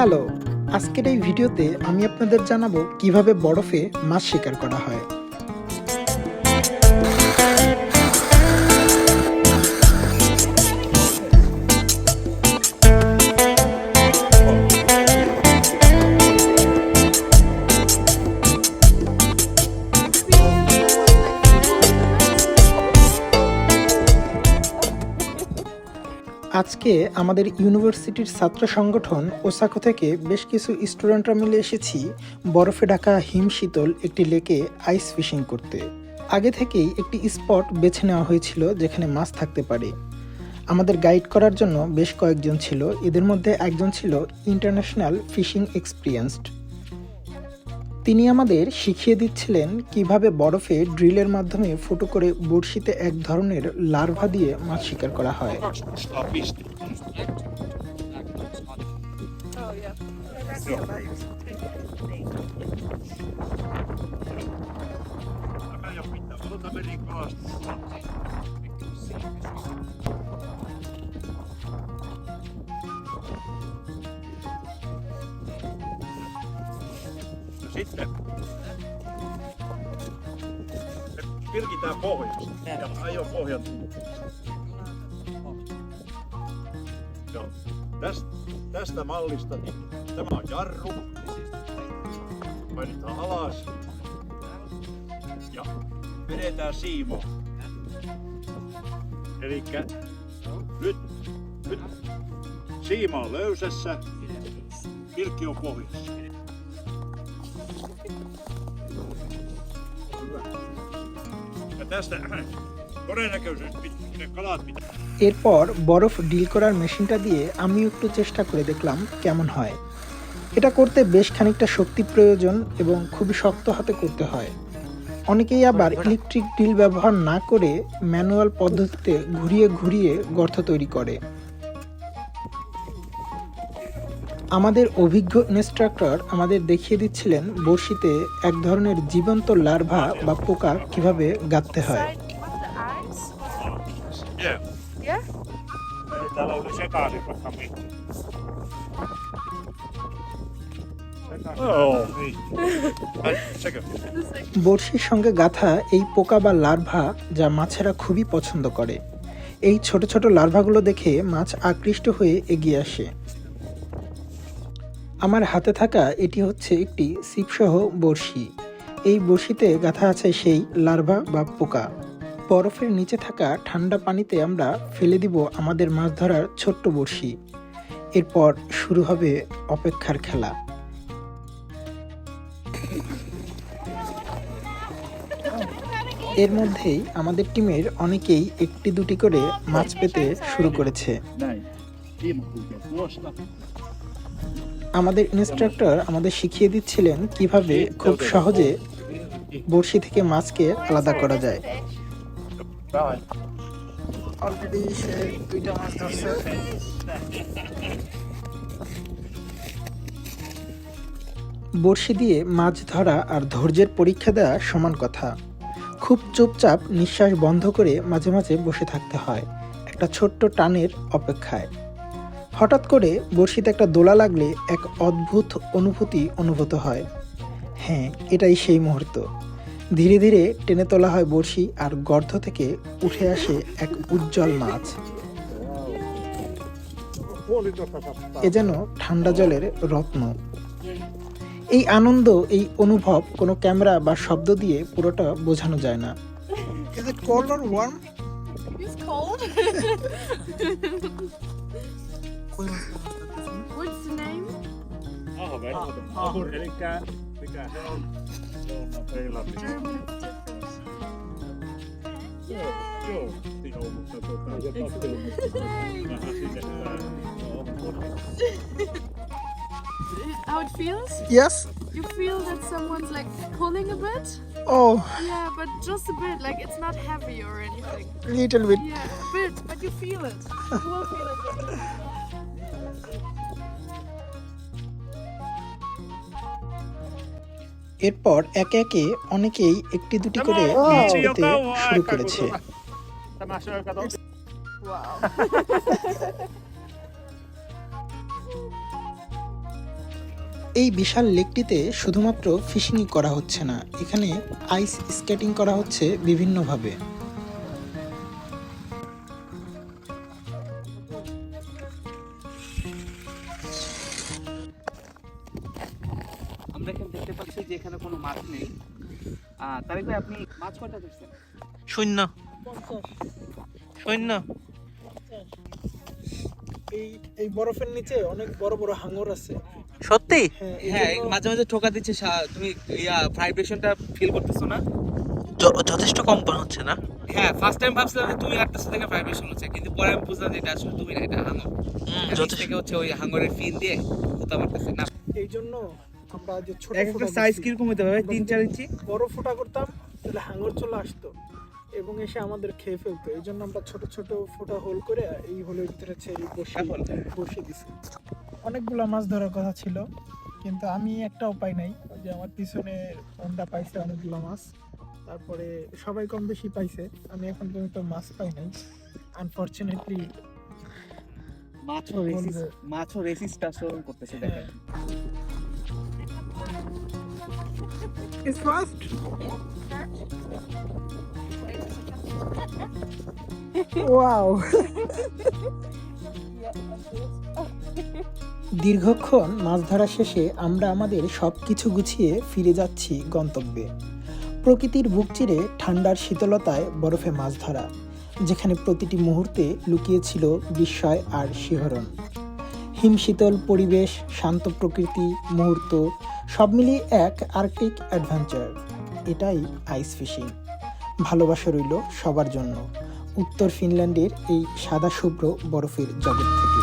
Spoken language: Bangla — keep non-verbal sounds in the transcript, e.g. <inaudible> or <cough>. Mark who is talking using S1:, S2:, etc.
S1: হ্যালো আজকের এই ভিডিওতে আমি আপনাদের জানাব কীভাবে বরফে মাছ শিকার করা হয়। আজকে আমাদের ইউনিভার্সিটির ছাত্র সংগঠন ওসাকো থেকে বেশ কিছু স্টুডেন্টরা মিলে এসেছি বরফে ঢাকা হিমশীতল একটি লেকে আইস ফিশিং করতে। আগে থেকেই একটি স্পট বেছে নেওয়া হয়েছিল যেখানে মাছ থাকতে পারে। আমাদের গাইড করার জন্য বেশ কয়েকজন ছিল। এদের মধ্যে একজন ছিল ইন্টারন্যাশনাল ফিশিং এক্সপিরিয়েন্সড। তিনি আমাদের শিখিয়ে দিচ্ছিলেন কীভাবে বরফে ড্রিলের মাধ্যমে ফুটো করে বড়শিতে এক ধরনের লার্ভা দিয়ে মাছ শিকার করা হয়.
S2: Oh yeah.
S3: Sitten me pilkitään pohjasta ja ajo pohjan Joo. Tästä, tästä mallista niin tämä on jarru. Painetaan alas ja vedetään siimo. Eli nyt, nyt siima on löysässä, pilkki on pohjassa.
S1: এরপর বরফ ডিল করার মেশিনটা দিয়ে আমি একটু চেষ্টা করে দেখলাম কেমন হয়। এটা করতে বেশ খানিকটা শক্তি প্রয়োজন এবং খুবই শক্ত হাতে করতে হয়। অনেকেই আবার ইলেকট্রিক ডিল ব্যবহার না করে ম্যানুয়াল পদ্ধতিতে ঘুরিয়ে ঘুরিয়ে গর্ত তৈরি করে। আমাদের অভিজ্ঞ ইনস্ট্রাক্টর আমাদের দেখিয়ে দিচ্ছিলেন বড়শিতে এক ধরনের জীবন্ত লার্ভা বা পোকা কীভাবে গাঁথতে হয়।
S3: Sekö?
S1: বড়শির সঙ্গে গাঁথা এই পোকা বা লার্ভা যা মাছেরা খুবই পছন্দ করে। এই ছোট ছোট লার্ভাগুলো দেখে মাছ আকৃষ্ট হয়ে এগিয়ে আসে। আমার হাতে থাকা এটি হচ্ছে একটি সিপসহ বড়শি। এই বড়শিতে গাঁথা আছে সেই লার্ভা বা পোকা। বরফের নিচে থাকা ঠান্ডা পানিতে আমরা ফেলে দিব আমাদের মাছ ধরার ছোট্ট বড়শি। এরপর শুরু হবে অপেক্ষার খেলা। এর মধ্যেই আমাদের টিমের অনেকেই একটি দুটি করে মাছ পেতে শুরু করেছে। আমাদের ইনস্ট্রাক্টর আমাদের শিখিয়ে দিচ্ছিলেন কীভাবে খুব সহজে বড়শি থেকে মাছকে আলাদা করা যায়।
S3: Näin.
S1: অলরেডি সে দুইটা মাছ ধরছে। বড়শি দিয়ে মাছ ধরা আর ধৈর্যের পরীক্ষা দেওয়া সমান কথা। খুব চুপচাপ নিঃশ্বাস বন্ধ করে মাঝে মাঝে বসে থাকতে হয়। একটা ছোট্ট টানের অপেক্ষায়। হঠাৎ করে বড়শিতে একটা দোলা লাগলে এক অদ্ভুত অনুভূতি অনুভূত হয়। হ্যাঁ এটাই সেই মুহূর্ত। ধীরে ধীরে টেনে তোলা হয় বড়শি আর গর্ত থেকে উঠে আসে এক উজ্জ্বল মাছ। এ যেন ঠান্ডা জলের রত্ন। এই আনন্দ এই অনুভব কোনো ক্যামেরা বা শব্দ দিয়ে পুরোটা বোঝানো যায় না। Is it cold or warm?
S2: It's cold. <laughs> What's the name?
S3: Ahven. Elikkä mikä se on? Se on teillä.
S2: German difference.
S3: Joo, joo. Joo, mutta tota, joka vähän sinne päin. Joo,
S2: How it feels?
S1: Yes.
S2: You feel that someone's like pulling a bit?
S1: Oh,
S2: Yeah, but just a bit. Like it's not heavy or anything.
S1: little bit.
S2: Yeah, a bit, but you feel it. You will feel it.
S1: এরপর একে একে অনেকেই একটি দুটি করে মাছ পেতে শুরু করেছে. এই বিশাল লেকটিতে শুধুমাত্র ফিশিংই করা হচ্ছে না এখানে আইস স্কেটিং করা হচ্ছে বিভিন্নভাবে
S4: আমরা এখানে দেখতে পাচ্ছি যে এখানে কোনো মাছ নেই। তারিক ভাই আপনি মাছ কয়টা ধরছেন?
S1: শূন্য। শূন্য। এই এই বরফের নিচে অনেক বড় বড় হাঙর আছে।
S5: সত্যি?
S1: হ্যাঁ এই
S4: হ্যাঁ মাঝে মাঝে ঠোকা দিচ্ছে তুমি ইয়া ভাইব্রেশনটা ফিল করতেছো না?
S5: যথেষ্ট কম্পন হচ্ছে না?
S4: হ্যাঁ ফার্স্ট টাইম ভাবছিলাম যে তুমি আটটাশো থেকে ভাইব্রেশন হচ্ছে কিন্তু পরে আমি বুঝলাম যে এটা আসলে তুমি না এটা হাঙর
S5: যথেষ্ট।
S4: হচ্ছে ওই হাঙরের ফিল দিয়ে কোথা মারতেছে না?
S1: এই জন্য আমরা যে ছোট
S4: একটা সাইজ কীরকম হতে পারে? তিন চার ইঞ্চি?
S1: বড় ফোঁটা করতাম তাহলে হাঙর চলে আসতো এবং এসে আমাদের খেয়ে ফেলতো। এই জন্য আমরা ছোট ছোট ফোঁটা হোল করে এই হোলের ভিতরে ছেড়ে বসে? বসে দিছি। অনেকগুলো মাছ ধরার কথা ছিল কিন্তু আমি একটাও পাই নাই যে আমার পিছনে ওনটা পাইছে অনেকগুলো মাছ। তারপরে সবাই কম বেশি পাইছে আমি এখন পর্যন্ত মাছ পাই নাই। আনফরচুনেটলি
S4: মাছও রেসিস মাছও রেসিসটা শোরুম করতেছে দেখেন।
S1: It's fast. wow. দীর্ঘক্ষণ মাছ ধরা শেষে আমরা আমাদের সব কিছু গুছিয়ে ফিরে যাচ্ছি গন্তব্যে প্রকৃতির বুক চিরে ঠান্ডার শীতলতায় বরফে মাছ ধরা, যেখানে প্রতিটি মুহূর্তে লুকিয়েছিল বিস্ময় আর শিহরণ হিমশীতল পরিবেশ, শান্ত প্রকৃতি, মুহূর্ত সব মিলিয়ে এক আর্কটিক অ্যাডভেঞ্চার। এটাই আইস ফিশিং। ভালোবাসা রইল সবার জন্য। উত্তর ফিনল্যান্ডের এই সাদা শুভ্র বরফের জগৎ থেকে।